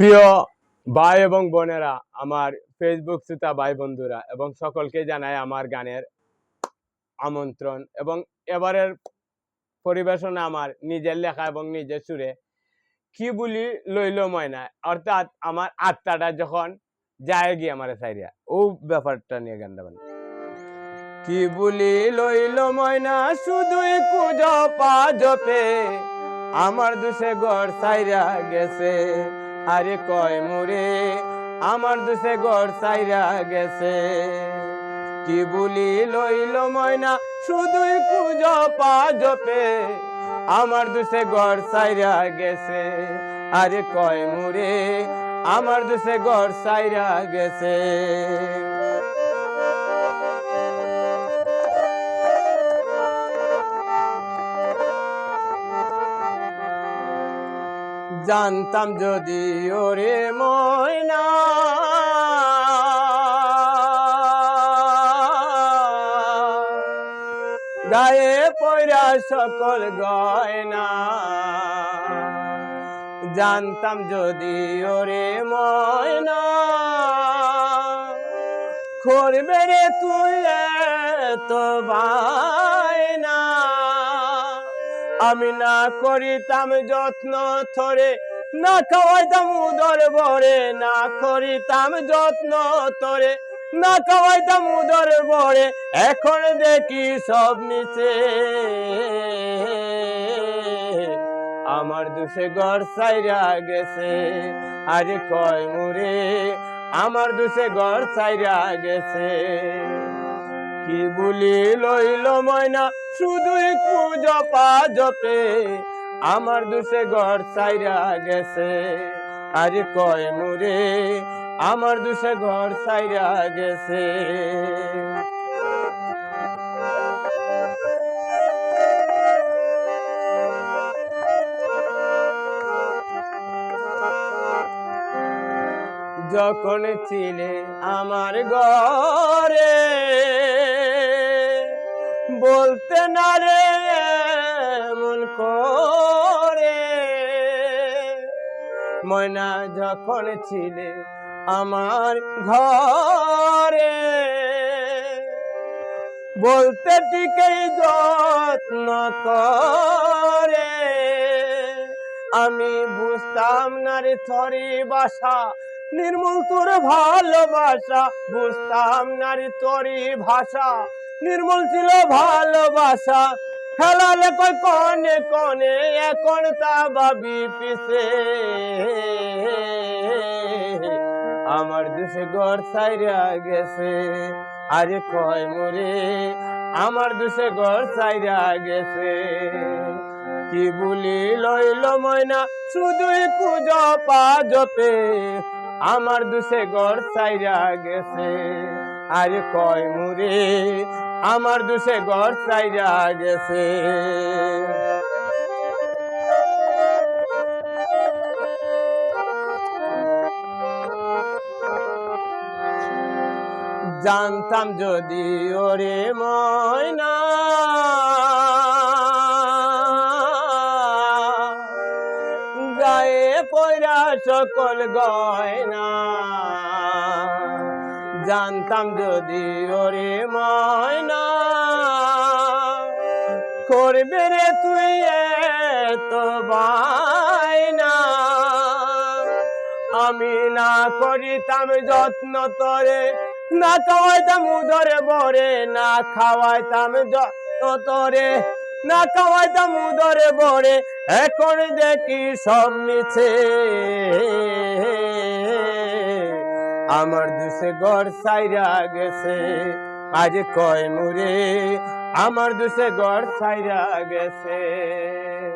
প্রিয় ভাই এবং বোনেরা, আমার ফেসবুক শ্রোতা ভাই বন্ধুরা এবং সকলকে জানাই আমার গানের আমন্ত্রণ এবং এবারের পরিবেশনা আমার নিজের লেখা এবং নিজের সুরে কি বলি লইল ময়না, অর্থাৎ আমার আত্মাটা যখন যায় গিয়ে আমার সাইরিয়া ও ব্যাপারটা নিয়ে গানটা বানাই। কি বলি লইল ময়না, শুধুই কুজ পা জপে আমার দুসে গড় সাইরা গেছে। আরে কয় মোরে আমার দুসে গড় সাইরা গেছে। কি বলি লইল ময়না, শুধুই কুজ পা জপে, আমার দুসে গড় সাইরা গেছে। আরে কয় মোরে আমার দুসে গড় সাইরা গেছে। জানতাম যদি ওরে ময়না। গায়ে পয়রা সকল গয়না। জানতাম যদি ওরে ময়না। করবে রে তুই তো বায়না আমি না করিতাম যত্ন থরে, না খাওয়াইতাম উদর ভরে, না করিতাম যত্ন তোরে না খাওয়াইতাম উদর ভরে, এখন দেখি সব নিচে আমার দুসে ঘর সাইরা গেছে, আরে কয় মুরে, আমার দুসে ঘর সাইরা গেছে। কি বলি লইল ময়না শুধুই কুজ পা জপে। আমার দুসে ঘর সাইরা গেছে, আরে কয় মুরে আমার দুসে ঘর সাইরা গেছে। যখন ছিলে আমার ঘরে, বলতে না রে মন করে। ময়না যখন ছিলে আমার ঘরে, বলতে ঠিকই যত্ন করে। আমি বুঝতাম না রে থরি বাসা নির্মল তোর ভালোবাসা, বুঝতাম না রে তরি ভাষা। নির্মল ছিল ভালোবাসা খেলালে কই কনে কনে, এখন তা ভাবি পিছে। আমার দেশে ঘর সাইরা গেছে, আরে কয় মোরে, আমার দেশে ঘর সাইরা গেছে। কি বলি লইল ময়না, শুধুই কুজ পা জপে আমার দুসে ঘর সাইরা গেছে। আর কয় মুরে আমার দুসে ঘর সাইরা গেছে। জানতাম যদি ওরে ময়না সকল গয়না। জানতাম যদি ওরে ময়না। করবে রে তুই তো বায়না। আমি না করিতাম যত্ন তরে, না খাওয়াইতাম উদরে বরে না খাওয়াইতাম যত্ন তরে, না খাওয়াইতাম উদরে বরে এখন দেখি সব মিছে। আমার দুসে ঘর সাইরা গেছে। আজ কয় মুরে আমার দুসে ঘর সাইরা গেছে।